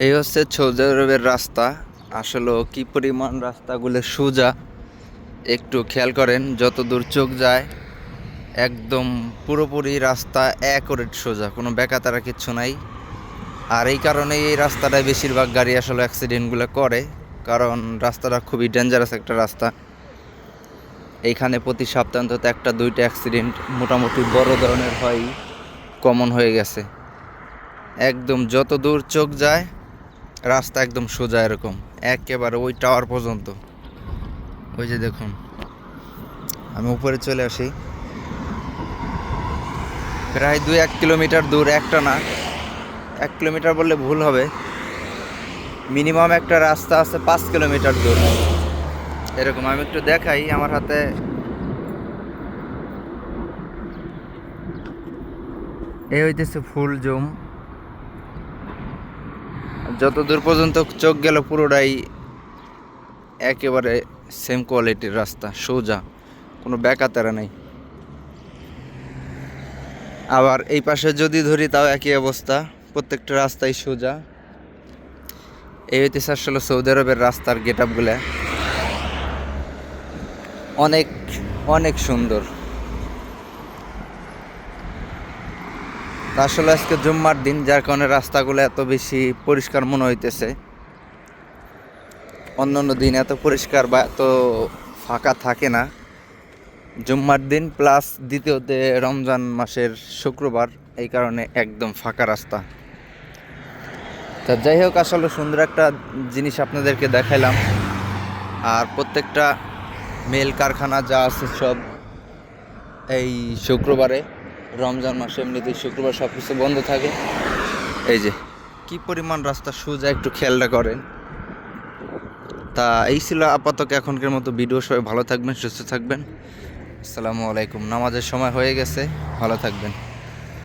এই হচ্ছে সৌদি আরবের রাস্তা। আসলে কি পরিমাণ রাস্তাগুলো সোজা, একটু খেয়াল করেন যত দূর চোখ যায়, একদম পুরোপুরি রাস্তা অ্যাকোরেট সোজা, কোনো বেকাতারা কিচ্ছু নাই। আর এই কারণেই এই রাস্তাটায় বেশিরভাগ গাড়ি আসলে অ্যাক্সিডেন্টগুলো করে, কারণ রাস্তাটা খুবই ডেঞ্জারাস একটা রাস্তা। এইখানে প্রতি সপ্তাহে একটা, দুইটা অ্যাক্সিডেন্ট মোটামুটি বড় ধরনের হয় কমন হয়ে গেছে। একদম যত দূর চোখ যায় রাস্তা একদম সোজা এরকম, একেবারে ওই টাওয়ার পর্যন্ত। ওই যে দেখুন, আমি উপরে চলে আসি। প্রায় দু এক কিলোমিটার দূর, একটা না, এক কিলোমিটার বললে ভুল হবে। মিনিমাম একটা রাস্তা আছে পাঁচ কিলোমিটার দূর। এরকম আমি একটু দেখাই, আমার হাতে এই হইতেছে ফুল জুম। যত দূর পর্যন্ত চোখ গেল, পুরোটাই একেবারে সেম কোয়ালিটির রাস্তা, সোজা, কোনো ব্যাকাতারা নেই। আবার এই পাশে যদি ধরি, তাও একই অবস্থা, প্রত্যেকটা রাস্তাই সোজা। এই হইতেছে আসলে সৌদি আরবের রাস্তার গেট আপগুলা অনেক অনেক সুন্দর। আসলে আজকে জুম্মার দিন, যার কারণে রাস্তাগুলো এত বেশি পরিষ্কার মনে হইতেছে। অন্য অন্য দিন এত পরিষ্কার বা এত ফাঁকা থাকে না। জুম্মার দিন প্লাস দ্বিতীয়তে রমজান মাসের শুক্রবার, এই কারণে একদম ফাঁকা রাস্তা। তা যাই হোক, আসলে সুন্দর একটা জিনিস আপনাদেরকে দেখাইলাম। আর প্রত্যেকটা মেল কারখানা যা আছে সব এই শুক্রবারে রমজান মাসে এমনিতেই শুক্রবার সব কিছু বন্ধ থাকে। এই যে, কি পরিমাণ রাস্তা সোজা একটু খেয়ালটা করেন। তা এই ছিল আপাতত এখনকার মতো ভিডিও। সবাই ভালো থাকবেন, সুস্থ থাকবেন। আসসালামু আলাইকুম। নামাজের সময় হয়ে গেছে। ভালো থাকবেন।